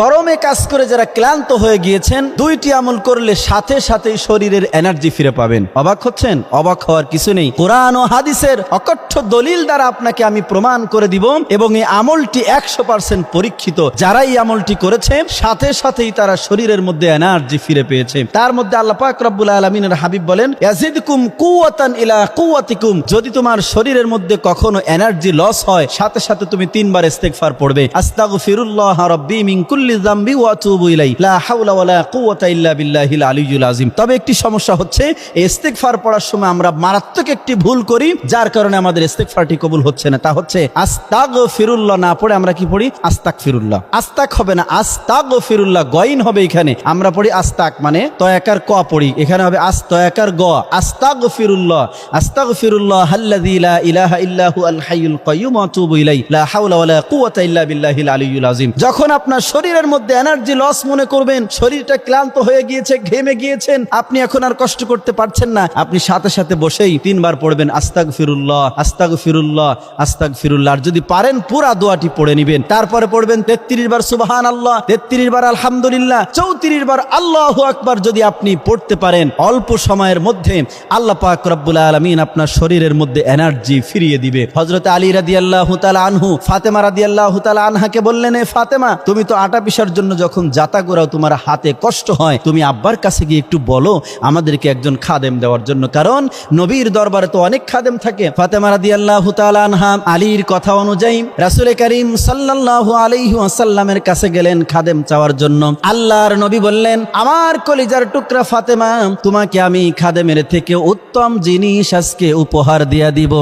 গরমে কাজ করে যারা ক্লান্ত হয়ে গিয়েছেন, দুইটি আমল করলে সাথে সাথেই শরীরের এনার্জি ফিরে পাবেন। অবাক হচ্ছেন? অবাক হওয়ার কিছু নেই। কোরআন ও হাদিসের অকঠ্য দলিল দ্বারা আপনাকে আমি প্রমাণ করে দিব এবং এই আমলটি একশো পার্সেন্ট পরীক্ষিত। যারা এই আমলটি করেছে, সাথে সাথেই তারা শরীরের মধ্যে এনার্জি ফিরে পেয়েছে। তার মধ্যে আল্লাহ পাক রব্বুল আলমিনের হাবিব বলেন, ইয়াজিদকুম কুওয়াতান ইলা কুয়াতিকুম যদি তোমার শরীরের মধ্যে কখনো এনার্জি লস হয়, সাথে সাথে তুমি তিনবার ইস্তেগফার পড়বে। আস্তাগফিরুল্লাহ রাব্বি মিন তবে একটি সমস্যা হচ্ছে পড়ার সময় আমরা মারাত্মক একটি ভুল করি, যার কারণে আমাদের কবুল হচ্ছে না। তা হচ্ছে না পড়ে আমরা কি পড়ি? আস্তাক হবে না হবে এখানে। আমরা পড়ি আস্তাক মানে তয়াকার ক পড়ি। এখানে হবে আস্তয়াকার গ। লা ইলাহা ইল্লাহু আল হাইয়ুল আতুবু লা হাওলা ওয়ালা কুওয়াতা ইল্লা বিল্লাহিল আলিয়্যুল আযীম। যখন আপনার শরীরের মধ্যে এনার্জি লস মনে করবেন, শরীরটা ক্লান্ত হয়ে গিয়েছে, ঘেমে গিয়েছেন, আপনি এখন আর কষ্ট করতে পারছেন না। আপনি সাথে সাথে বসেই তিনবার পড়বেন, আস্তাগফিরুল্লাহ আস্তাগফিরুল্লাহ আস্তাগফিরুল্লাহ। আর যদি পারেন, পুরা দোয়াটি পড়ে নেবেন। তারপরে পড়বেন, তেত্রিশ বার সুবাহান আল্লাহ তেত্রিশ বার আলহামদুলিল্লাহ, চৌত্রিশ বার আল্লাহ আকবার যদি আপনি পড়তে পারেন, অল্প সময়ের মধ্যে আল্লাহ পাক রব্বুল আলমিন আপনার শরীরের মধ্যে এনার্জি ফিরিয়ে দিবে। হজরত আলী রাদি আল্লাহ আনহু, ফাতেমা রাদি আল্লাহ আনহাকে বললেন, এ ফাতেমা, তুমি তো আটা পিসার জন্য যখন যাতা করাও তোমার হাতে কষ্ট হয়, তুমি আব্বার কাছে গিয়ে একটু বলো, আমাদেরকে একজন খাদেম দেওয়ার জন্য। কারণ নবীর দরবারে তো অনেক খাদেম থাকে। ফাতেমা রাদি আল্লাহ আনহা আলীর কথা অনুযায়ী রাসুল করিম সাল্লাহ আলাইহি আসাল্লামের কাছে গেলেন খাদেম চাওয়ার জন্য। আল্লাহর নবী বললেন, আমার কলিজার টুকরা ফাতেমা, তোমাকে আমি খাদেমের থেকে উত্তম জিনিস আজকে উপহার দিয়া দিব।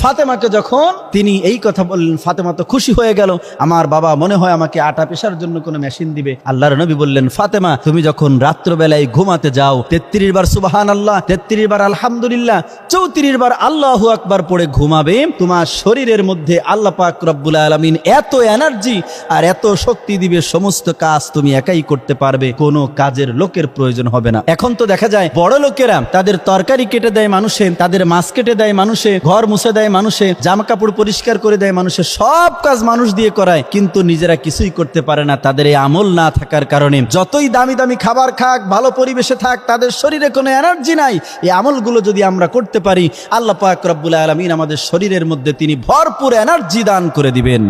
ফাতেমাকে যখন তিনি এই কথা বললেন, ফাতেমা তো খুশি হয়ে গেল। আমার বাবা মনে হয় আমাকে আটা পেশার জন্য কোনো মেশিন দিবে। আল্লাহর নবী বললেন, ফাতেমা, তুমি যখন রাত্রবেলায় ঘুমাতে যাও, তেত্রিশ বার সুবাহান আল্লাহ তেত্রিশ বার আলহামদুলিল্লাহ, চৌত্রিশ বার আল্লাহ আকবার পড়ে ঘুমাবে, তোমার শরীরের মধ্যে আল্লাহ পাক রব্বুল আলমিন এত এনার্জি আর এত শক্তি দিবে, সমস্ত কাজ তুমি একাই করতে পারবে, কোনো কাজের লোকের প্রয়োজন হবে না। এখন তো দেখা যায়, বড় লোকেরা তাদের তরকারি কেটে দেয় মানুষে, তাদের মাছ কেটে দেয় মানুষে, ঘর মুছে দেয় মানুষে জামা কাপড় পরিষ্কার করে দেয় মানুষে, সব কাজ মানুষ দিয়ে করায়, কিন্তু নিজেরা কিছুই করতে পারে না। তাদের এই আমল না থাকার কারণে যতই দামি দামি খাবার খাক, ভালো পরিবেশে থাক, তাদের শরীরে কোনো এনার্জি নাই। এই আমলগুলো যদি আমরা করতে পারি, আল্লাহ পাক রব্বুল আলমিন আমাদের শরীরের মধ্যে তিনি ভরপুর এনার্জি দান করে দিবেন।